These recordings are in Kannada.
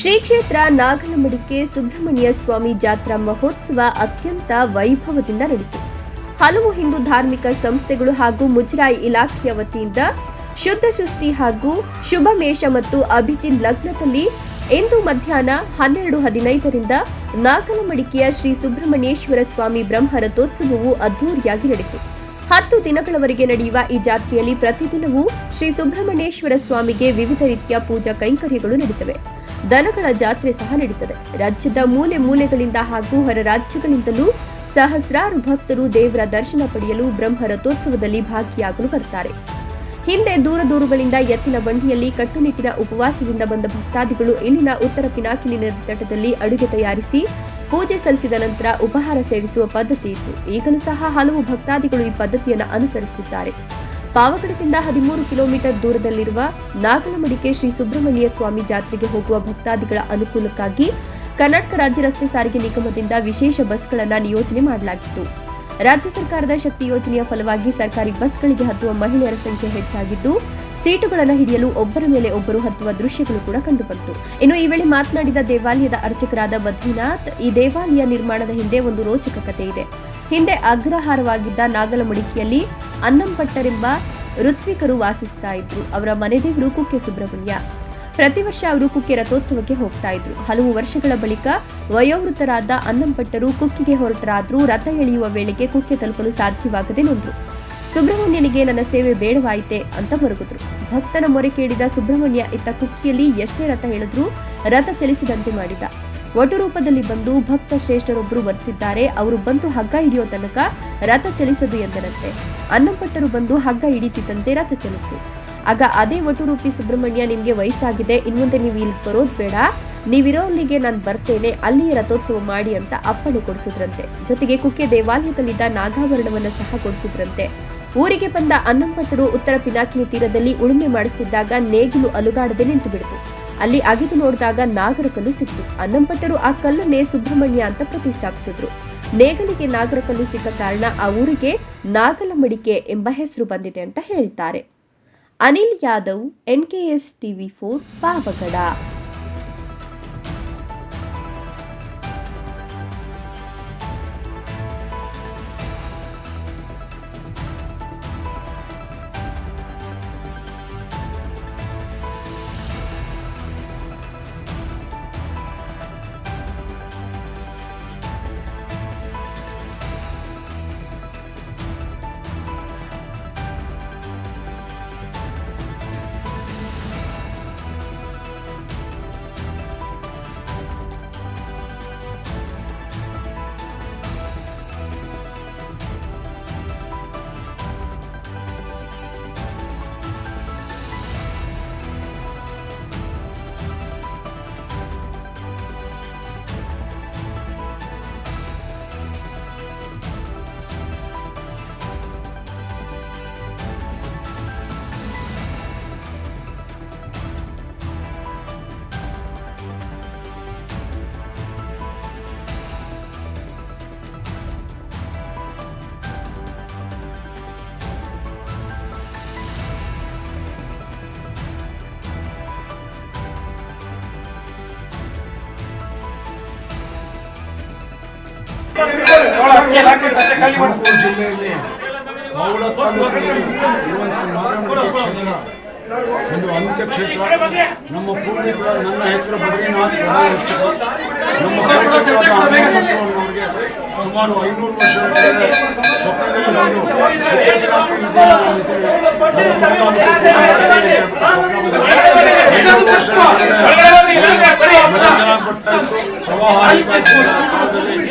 ಶ್ರೀ ಕ್ಷೇತ್ರ ನಾಗಲಮಡಿಕೆ ಸುಬ್ರಹ್ಮಣ್ಯ ಸ್ವಾಮಿ ಜಾತ್ರಾ ಮಹೋತ್ಸವ ಅತ್ಯಂತ ವೈಭವದಿಂದ ನಡೆಯಿತು. ಹಲವು ಹಿಂದೂ ಧಾರ್ಮಿಕ ಸಂಸ್ಥೆಗಳು ಹಾಗೂ ಮುಜರಾಯಿ ಇಲಾಖೆಯ ವತಿಯಿಂದ ಶುದ್ಧ ಸೃಷ್ಟಿ ಹಾಗೂ ಶುಭ ಮೇಷ ಮತ್ತು ಅಭಿಜಿನ್ ಲಗ್ನದಲ್ಲಿ ಇಂದು ಮಧ್ಯಾಹ್ನ ಹನ್ನೆರಡು ಹದಿನೈದರಿಂದ ನಾಗಲಮಡಿಕೆಯ ಶ್ರೀ ಸುಬ್ರಹ್ಮಣ್ಯೇಶ್ವರ ಸ್ವಾಮಿ ಬ್ರಹ್ಮರಥೋತ್ಸವವು ಅದ್ದೂರಿಯಾಗಿ ನಡೆಯಿತು. ಹತ್ತು ದಿನಗಳವರೆಗೆ ನಡೆಯುವ ಈ ಜಾತ್ರೆಯಲ್ಲಿ ಪ್ರತಿದಿನವೂ ಶ್ರೀ ಸುಬ್ರಹ್ಮಣ್ಯೇಶ್ವರ ಸ್ವಾಮಿಗೆ ವಿವಿಧ ರೀತಿಯ ಪೂಜಾ ಕೈಂಕರ್ಯಗಳು ನಡೆಯುತ್ತವೆ ದನಗಳ ಜಾತ್ರೆ ಸಹ ನಡೀತದೆ. ರಾಜ್ಯದ ಮೂಲೆ ಮೂಲೆಗಳಿಂದ ಹಾಗೂ ಹೊರ ರಾಜ್ಯಗಳಿಂದಲೂ ಸಹಸ್ರಾರು ಭಕ್ತರು ದೇವರ ದರ್ಶನ ಪಡೆಯಲು ಬ್ರಹ್ಮ ರಥೋತ್ಸವದಲ್ಲಿ ಭಾಗಿಯಾಗಲು ಬರ್ತಾರೆ. ಹಿಂದೆ ದೂರ ದೂರುಗಳಿಂದ ಎತ್ತಿನ ಬಂಡಿಯಲ್ಲಿ ಕಟ್ಟುನಿಟ್ಟಿನ ಉಪವಾಸದಿಂದ ಬಂದ ಭಕ್ತಾದಿಗಳು ಇಲ್ಲಿನ ಉತ್ತರ ಪಿನಾಕಿಲಿ ತಟದಲ್ಲಿ ಅಡುಗೆ ತಯಾರಿಸಿ ಪೂಜೆ ಸಲ್ಲಿಸಿದ ನಂತರ ಉಪಹಾರ ಸೇವಿಸುವ ಪದ್ಧತಿ ಇತ್ತು. ಈಗಲೂ ಸಹ ಹಲವು ಭಕ್ತಾದಿಗಳು ಈ ಪದ್ಧತಿಯನ್ನು ಅನುಸರಿಸುತ್ತಿದ್ದಾರೆ. ಪಾವಗಡದಿಂದ ಹದಿಮೂರು ಕಿಲೋಮೀಟರ್ ದೂರದಲ್ಲಿರುವ ನಾಗಲಮಡಿಕೆ ಶ್ರೀ ಸುಬ್ರಹ್ಮಣ್ಯ ಸ್ವಾಮಿ ಜಾತ್ರೆಗೆ ಹೋಗುವ ಭಕ್ತಾದಿಗಳ ಅನುಕೂಲಕ್ಕಾಗಿ ಕರ್ನಾಟಕ ರಾಜ್ಯ ರಸ್ತೆ ಸಾರಿಗೆ ನಿಗಮದಿಂದ ವಿಶೇಷ ಬಸ್ಗಳನ್ನು ನಿಯೋಜನೆ ಮಾಡಲಾಗಿತ್ತು. ರಾಜ್ಯ ಸರ್ಕಾರದ ಶಕ್ತಿ ಯೋಜನೆಯ ಫಲವಾಗಿ ಸರ್ಕಾರಿ ಬಸ್ಗಳಿಗೆ ಹತ್ತುವ ಮಹಿಳೆಯರ ಸಂಖ್ಯೆ ಹೆಚ್ಚಾಗಿದ್ದು, ಸೀಟುಗಳನ್ನು ಹಿಡಿಯಲು ಒಬ್ಬರ ಮೇಲೆ ಒಬ್ಬರು ಹತ್ತುವ ದೃಶ್ಯಗಳು ಕೂಡ ಕಂಡುಬಂತು. ಇನ್ನು ಈ ವೇಳೆ ಮಾತನಾಡಿದ ದೇವಾಲಯದ ಅರ್ಚಕರಾದ ಬದ್ರಿನಾಥ್, ಈ ದೇವಾಲಯ ನಿರ್ಮಾಣದ ಹಿಂದೆ ಒಂದು ರೋಚಕ ಕಥೆ ಇದೆ ಹಿಂದೆ ಅಗ್ರಹಾರವಾಗಿದ್ದ ನಾಗಲಮಡಿಕೆಯಲ್ಲಿ ಅನ್ನಂಪಟ್ಟರೆಂಬ ಋತ್ವಿಕರು ವಾಸಿಸ್ತಾ ಇದ್ರು. ಅವರ ಮನೆದೇವರು ಕುಕ್ಕೆ ಸುಬ್ರಹ್ಮಣ್ಯ. ಪ್ರತಿ ವರ್ಷ ಅವರು ಕುಕ್ಕೆ ರಥೋತ್ಸವಕ್ಕೆ ಹೋಗ್ತಾ ಇದ್ರು. ಹಲವು ವರ್ಷಗಳ ಬಳಿಕ ವಯೋವೃತ್ತರಾದ ಅನ್ನಂಪಟ್ಟರು ಕುಕ್ಕಿಗೆ ಹೊರಟರಾದ್ರೂ ರಥ ಎಳೆಯುವ ವೇಳೆಗೆ ಕುಕ್ಕೆ ತಲುಪಲು ಸಾಧ್ಯವಾಗದೆ ನೊಂದ್ರು. ಸುಬ್ರಹ್ಮಣ್ಯನಿಗೆ ನನ್ನ ಸೇವೆ ಬೇಡವಾಯಿತೆ ಅಂತ ಮರುಗಿದ್ರು. ಭಕ್ತನ ಮೊರೆ ಕೇಳಿದ ಸುಬ್ರಹ್ಮಣ್ಯ ಇತ್ತ ಕುಕ್ಕಿಯಲ್ಲಿ ಎಷ್ಟೇ ರಥ ಎಳೆದ್ರೂ ರಥ ಚಲಿಸಿದಂತೆ ಮಾಡಿದ. ಒಟ್ಟು ರೂಪದಲ್ಲಿ ಬಂದು ಭಕ್ತ ಶ್ರೇಷ್ಠರೊಬ್ಬರು ಬರ್ತಿದ್ದಾರೆ. ಅವರು ಬಂದು ಹಗ್ಗ ಹಿಡಿಯೋ ತನಕ ರಥ ಚಲಿಸದು ಎಂದರಂತೆ. ಅನ್ನಂಪಟ್ಟರು ಬಂದು ಹಗ್ಗ ಹಿಡಿತಿದ್ದಂತೆ ರಥ ಚಲಿಸಿತು. ಆಗ ಅದೇ ಒಟುರೂಪಿ ಸುಬ್ರಹ್ಮಣ್ಯ ನಿಮ್ಗೆ ವಯಸ್ಸಾಗಿದೆ. ಇನ್ಮುಂದೆ ನೀವು ಇಲ್ಲಿ ಬರೋದು ಬೇಡ. ನೀವಿರೋ ಅಲ್ಲಿಗೆ ನಾನು ಬರ್ತೇನೆ. ಅಲ್ಲಿ ರಥೋತ್ಸವ ಮಾಡಿ ಅಂತ ಅಪ್ಪಣೆ ಕೊಡಿಸಿದ್ರಂತೆ. ಜೊತೆಗೆ ಕುಕ್ಕೆ ದೇವಾಲಯದಲ್ಲಿದ್ದ ನಾಗಾಭರಣವನ್ನ ಸಹ ಕೊಡಿಸಿದ್ರಂತೆ. ಊರಿಗೆ ಬಂದ ಅನ್ನಂಪಟ್ಟರು ಉತ್ತರ ಪಿನಾಕಿನಿ ತೀರದಲ್ಲಿ ಉಳುಮೆ ಮಾಡಿಸ್ತಿದ್ದಾಗ ನೇಗಿಲು ಅಲುಗಾಡದೆ ನಿಂತು ಬಿಡ್ತು ಅಲ್ಲಿ ಅಗಿದು ನೋಡಿದಾಗ ನಾಗರ ಕಲ್ಲು ಸಿಕ್ತು ಅನ್ನಂಪಟ್ಟರು ಆ ಕಲ್ಲನ್ನೇ ಸುಬ್ರಹ್ಮಣ್ಯ ಅಂತ ಪ್ರತಿಷ್ಠಾಪಿಸಿದ್ರು. ನೇಗಲಿಗೆ ನಾಗರ ಕಲ್ಲು ಸಿಕ್ಕ ಕಾರಣ ಆ ಊರಿಗೆ ನಾಗಲಮಡಿಕೆ ಎಂಬ ಹೆಸರು ಬಂದಿದೆ ಅಂತ ಹೇಳ್ತಾರೆ. Anil Yadav NKS TV four Pavagada. Tumakuru ಜಿಲ್ಲೆಯಲ್ಲಿ ಮೌಳ ತಾಲೂಕಿನಲ್ಲಿ ಕ್ಷೇತ್ರ ಒಂದು ನಮ್ಮ ಪೂರ್ವಿಕರ ನನ್ನ ಹೆಸರು ಬದ್ರಿನಾಥ್ ನಮ್ಮ ಪೂರ್ವಿಕರಾದ ಹನುಮಂತರವರಿಗೆ ಸುಮಾರು ಐನೂರು ವರ್ಷಗಳ ಸ್ವಪ್ನದಲ್ಲಿ ಬಂದು ಪ್ರವಾಹ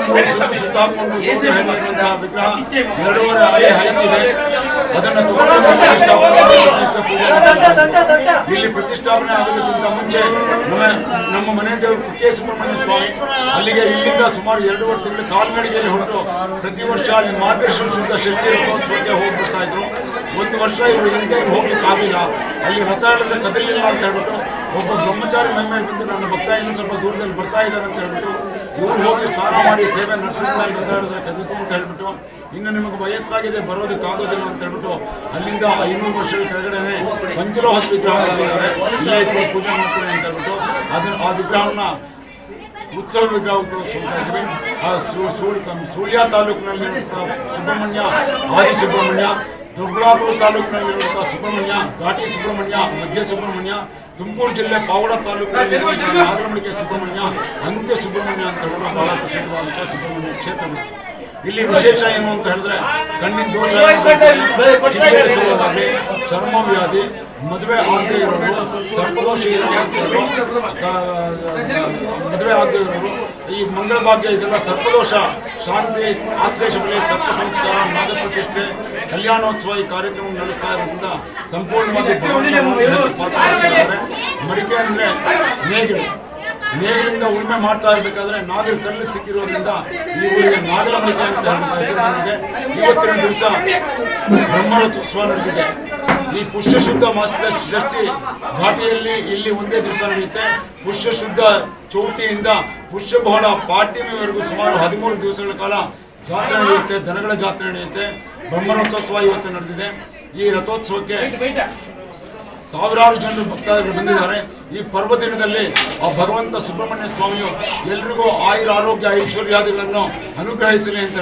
ಗೋಡೆ ಹೆಣ್ಣಿರುವಂತಹ ವಿಗ್ರಹ ಎರಡೂವರೆ ತಗೊಂಡು ಪ್ರತಿಷ್ಠಾಪನೆ ಇಲ್ಲಿ ಪ್ರತಿಷ್ಠಾಪನೆ ಆಗೋದಕ್ಕಿಂತ ಮುಂಚೆ ನಮ್ಮ ಮನೆ ದೇವರು ಕುಕ್ಕೆ ಸುಬ್ರಹ್ಮಣ್ಯ ಸ್ವಾಮಿ. ಅಲ್ಲಿಗೆ ಇಲ್ಲಿಂದ ಸುಮಾರು ಎರಡೂವರೆ ತಿಂಗಳು ಕಾಲ್ನಡಿಗೆಯಲ್ಲಿ ಹೊರಟು ಪ್ರತಿ ವರ್ಷ ಅಲ್ಲಿ ಮಾರ್ಗದರ್ಶನ ಶುದ್ಧ ಷಷ್ಠಿ ರಥೋತ್ಸವಕ್ಕೆ ಹೋಗ್ಬಿಡ್ತಾ ಇದ್ರು. ಒಂದು ವರ್ಷ ಇವರು ಹಿಂದೆ ಹೋಗ್ಲಿಕ್ಕೆ ಆಗಿಲ್ಲ ಅಲ್ಲಿ ರಥ ಹೇಳಿದ್ರೆ ಕದಲಿಲ್ಲ ಅಂತ ಹೇಳ್ಬಿಟ್ಟು ಒಬ್ಬ ಬ್ರಹ್ಮಚಾರಿ ಮೈ ಮೇಲೆ ಬಂದು ನನ್ನ ಭಕ್ತ ಇನ್ನೂ ಸ್ವಲ್ಪ ದೂರದಲ್ಲಿ ಬರ್ತಾ ಇದ್ದಾರೆ ಅಂತ ಹೇಳ್ಬಿಟ್ಟು ಇವ್ರು ಹೋಗಿ ಸ್ನಾನ ಮಾಡಿ ಸೇವೆ ನಡೆಸಿದ ಮೇಲೆ ಕದಿತು ಅಂತ ಹೇಳ್ಬಿಟ್ಟು ಇನ್ನು ನಿಮಗೆ ವಯಸ್ಸಾಗಿದೆ ಬರೋದಕ್ಕಾಗೋದಿಲ್ಲ ಅಂತ ಹೇಳ್ಬಿಟ್ಟು ಅಲ್ಲಿಂದ ಐನೂರು ವರ್ಷಗಳ ಕೆಳಗಡೆನೆ ಪಂಚಲೋ ವಿಗ್ರಹ ಮಾಡಿದ್ದಾರೆ ಇಲ್ಲೇ ಪೂಜೆ ಮಾಡ್ತಾರೆ ಅಂತ ಹೇಳ್ಬಿಟ್ಟು ಅದನ್ನ ಆ ವಿಗ್ರಹವನ್ನ ಉತ್ಸವ ವಿಗ್ರಹಗಳು ಸುಮ್ಮನೆ ಆ ಸುಳ್ಯ ತಾಲೂಕಿನಲ್ಲಿ ಸುಬ್ರಹ್ಮಣ್ಯ, ಆದಿ ಸುಬ್ರಹ್ಮಣ್ಯ ದೊಡ್ಡಬಳ್ಳಾಪುರ ತಾಲೂಕಿನಲ್ಲಿರುವಂತಹ ಸುಬ್ರಹ್ಮಣ್ಯ ಘಾಟಿ ಸುಬ್ರಹ್ಮಣ್ಯ ಮಧ್ಯ ಸುಬ್ರಹ್ಮಣ್ಯ ತುಮಕೂರು ಜಿಲ್ಲೆ ಪಾವಡ ತಾಲೂಕಿನಲ್ಲಿ ನಾಗರಮಡಿಕೆ ಸುಬ್ರಹ್ಮಣ್ಯ ಅಂತ್ಯ ಸುಬ್ರಹ್ಮಣ್ಯ ಅಂತ ಹೇಳೋದು ಬಹಳ ಪ್ರಸಿದ್ಧವಾದಂತಹ ಸುಬ್ರಹ್ಮಣ್ಯ ಕ್ಷೇತ್ರ ಇಲ್ಲಿ ವಿಶೇಷ ಏನು ಅಂತ ಹೇಳಿದ್ರೆ ಕಣ್ಣಿನ ದೋಷ ಚರ್ಮ ವ್ಯಾಧಿ ಮದುವೆ ಆಗದೆ ಇರೋರು ಇರೋರು ಮದುವೆ ಆಗದೆ ಈ ಮಂಗಳ ಭಾಗ್ಯ ಇದೆಲ್ಲ ಸರ್ಪದೋಷ, ಶಾಂತಿ, ಆಶ್ಲೇಷ ಸರ್ಪ ಸಂಸ್ಕಾರ ನಾಗ ಪ್ರತಿಷ್ಠೆ, ಕಲ್ಯಾಣೋತ್ಸವ ಈ ಕಾರ್ಯಕ್ರಮ ನಡೆಸ್ತಾ ಇರೋದ್ರಿಂದ ಸಂಪೂರ್ಣವಾಗಿ. ಮಡಿಕೆ ಅಂದ್ರೆ ನೇಗಿಲು. ನೇಗಿಲಿಂದ ಉಳುಮೆ ಮಾಡ್ತಾ ಇರಬೇಕಾದ್ರೆ ನಾಗರ ಕಲ್ಲು ಸಿಕ್ಕಿರೋದ್ರಿಂದ ಈ ಊರಿಗೆ ನಾಗರ ಮಡಿಕೆ ಅಂತ ಇವತ್ತಿನ ದಿವಸ ಬ್ರಹ್ಮರಥೋತ್ಸವ ನಡೆದಿದೆ. ಈ ಪುಷ್ಯ ಶುದ್ಧ ಮಾಸದ ಷಷ್ಠಿ ಘಾಟಿಯಲ್ಲಿ ಇಲ್ಲಿ ಒಂದೇ ದಿವಸ ನಡೆಯುತ್ತೆ. ಪುಷ್ಯ ಶುದ್ಧ ಚೌತಿಯಿಂದ ಪುಷ್ಯ ಬಹಳ ಪಾಡ್ಯಮಿವರೆಗೂ ಸುಮಾರು ಹದಿಮೂರು ದಿವಸಗಳ ಕಾಲ ಜಾತ್ರೆ ನಡೆಯುತ್ತೆ, ದನಗಳ ಜಾತ್ರೆ ನಡೆಯುತ್ತೆ, ಬ್ರಹ್ಮರಥೋತ್ಸವ ಇವತ್ತು ನಡೆದಿದೆ. ಈ ರಥೋತ್ಸವಕ್ಕೆ ಸಾವಿರಾರು ಜನರು ಭಕ್ತಾದಿಗಳು ಬಂದಿದ್ದಾರೆ. ಈ ಪರ್ವ ದಿನದಲ್ಲಿ ಆ ಭಗವಂತ ಸುಬ್ರಹ್ಮಣ್ಯ ಸ್ವಾಮಿಯು ಎಲ್ರಿಗೂ ಆಯುರ ಆರೋಗ್ಯ ಐಶ್ವರ್ಯಾದಿಗಳನ್ನು ಅನುಗ್ರಹಿಸಲಿ ಅಂತ